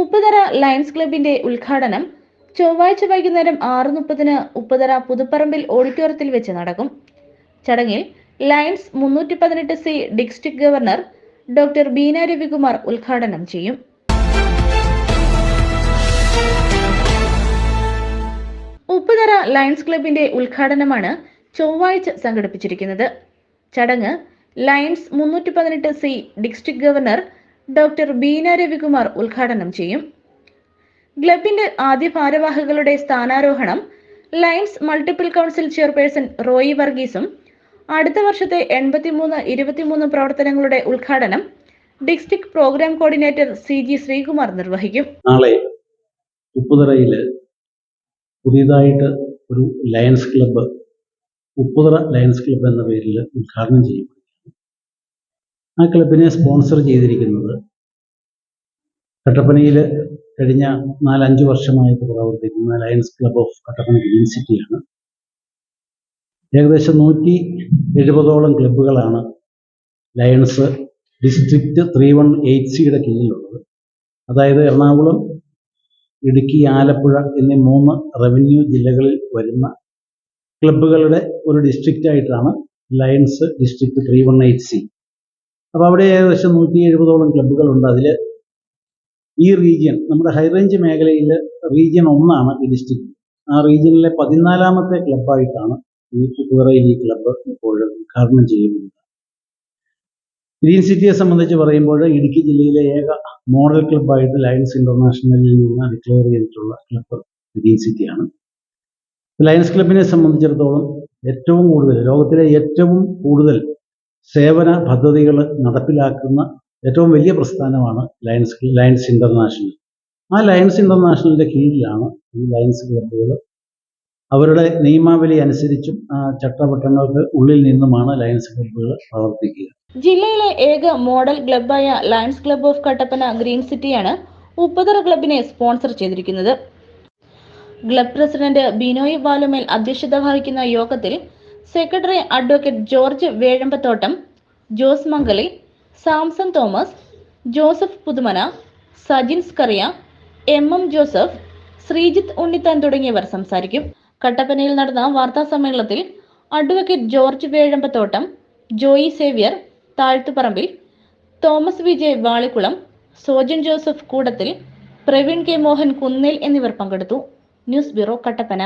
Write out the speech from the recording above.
Upputhara lions ക്ലബിന്റെ ഉദ്ഘാടനം ചൊവ്വാഴ്ച വൈകുന്നേരം ആറ് മുപ്പതിന് ഉപ്പുതറ പുതുപ്പറമ്പിൽ ഓഡിറ്റോറിയത്തിൽ വെച്ച് നടക്കും. ചടങ്ങിൽ ലയൺസ് മുന്നൂറ്റി പതിനെട്ട് C district governor doctor Beena Ravikumar ഉദ്ഘാടനം ചെയ്യും. ഉപ്പുതറ ലയൺസ് ക്ലബിന്റെ ഉദ്ഘാടനമാണ് ചൊവ്വാഴ്ച സംഘടിപ്പിച്ചിരിക്കുന്നത്. ചടങ്ങ് ലയൺസ് മുന്നൂറ്റി പതിനെട്ട് C district governor doctor Beena Ravikumar ഉദ്ഘാടനം ചെയ്യും. ക്ലബിന്റെ ആദ്യ ഭാരവാഹികളുടെ സ്ഥാനാരോഹണം Lions multiple council chairperson Roy വർഗീസും അടുത്ത വർഷത്തെ എൺപത്തിമൂന്ന് ഇരുപത്തിമൂന്ന് പ്രവർത്തനങ്ങളുടെ ഉദ്ഘാടനം district programme coordinator C G Sreekumar നിർവഹിക്കും. നാളെ ഉപ്പുതറയിൽ പുതിയതായിട്ട് ഒരു Lions club Upputhara Lions club എന്ന പേരിൽ ഉദ്ഘാടനം ചെയ്യും. ആ ക്ലബിനെ സ്പോൺസർ ചെയ്തിരിക്കുന്നത് കട്ടപ്പനയിൽ കഴിഞ്ഞ നാലഞ്ച് വർഷമായിട്ട് പ്രവർത്തിക്കുന്ന Lions club of Kattappana green സിറ്റിയാണ് ഏകദേശം നൂറ്റി എഴുപതോളം ക്ലബ്ബുകളാണ് Lions district three one eight സിയുടെ കീഴിലുള്ളത്. അതായത് എറണാകുളം ഇടുക്കി ആലപ്പുഴ എന്നീ മൂന്ന് റവന്യൂ ജില്ലകളിൽ വരുന്ന ക്ലബ്ബുകളുടെ ഒരു ഡിസ്ട്രിക്റ്റായിട്ടാണ് Lions district three one eight C അപ്പോൾ അവിടെ ഏകദേശം നൂറ്റി എഴുപതോളം ക്ലബ്ബുകളുണ്ട് അതിൽ ഈ റീജിയൻ നമ്മുടെ ഹൈറേഞ്ച് മേഖലയിൽ റീജിയൻ ഒന്നാണ് ഈ ഡിസ്ട്രിക്ട് ആ റീജിയനിലെ പതിനാലാമത്തെ ക്ലബ്ബായിട്ടാണ് ഈ പുതുവറയിൽ ഈ ക്ലബ്ബ് ഇപ്പോൾ ഉദ്ഘാടനം ചെയ്യുന്നത്. ഗ്രീൻ സിറ്റിയെ സംബന്ധിച്ച് പറയുമ്പോൾ ഇടുക്കി ജില്ലയിലെ ഏക മോഡൽ ക്ലബ്ബായിട്ട് ലയൻസ് ഇന്റർനാഷണലിൽ നിന്ന് ഡിക്ലെയർ ചെയ്തിട്ടുള്ള ക്ലബ്ബ് ഗ്രീൻ സിറ്റിയാണ് ലയൻസ് ക്ലബിനെ സംബന്ധിച്ചിടത്തോളം ഏറ്റവും കൂടുതൽ ലോകത്തിലെ ഏറ്റവും കൂടുതൽ സേവന പദ്ധതികൾ നടപ്പിലാക്കുന്ന ഏറ്റവും വലിയ പ്രസ്ഥാനമാണ് ലയൺസ് ലയൺസ് ഇന്റർനാഷണൽ ആ ലയൺസ് ഇന്റർനാഷണലിന്റെ കീഴിലാണ് ഈ ലയൺസ് ക്ലബ്ബുകൾ അവരുടെ നിയമാവലി അനുസരിച്ചും ചട്ടവട്ടങ്ങൾക്ക് ഉള്ളിൽ നിന്നുമാണ് ലയൺസ് ക്ലബ്ബുകൾ പ്രവർത്തിക്കുക. ജില്ലയിലെ ഏക മോഡൽ ക്ലബ്ബായ lions club of Kattappana green സിറ്റിയാണ് ഉപ്പതറ ക്ലബിനെ സ്പോൺസർ ചെയ്തിരിക്കുന്നത്. ക്ലബ് പ്രസിഡന്റ് ബിനോയ് ബാലുമേൽ അധ്യക്ഷത വഹിക്കുന്ന യോഗത്തിൽ secretary advocate George Vezhambathottam Jose Mangali Samson Thomas Joseph Puthumana Sajin Scaria M M Joseph Sreejith Unnithan തുടങ്ങിയവർ സംസാരിക്കും. കട്ടപ്പനയിൽ നടന്ന വാർത്താ സമ്മേളനത്തിൽ advocate George Vezhambathottam Joy Xavier Thazhathuparambil Thomas Vijay വാളിക്കുളം Sojan Joseph Koodathil Praveen K Mohan Kunnel എന്നിവർ പങ്കെടുത്തു. News bureau Kattappana.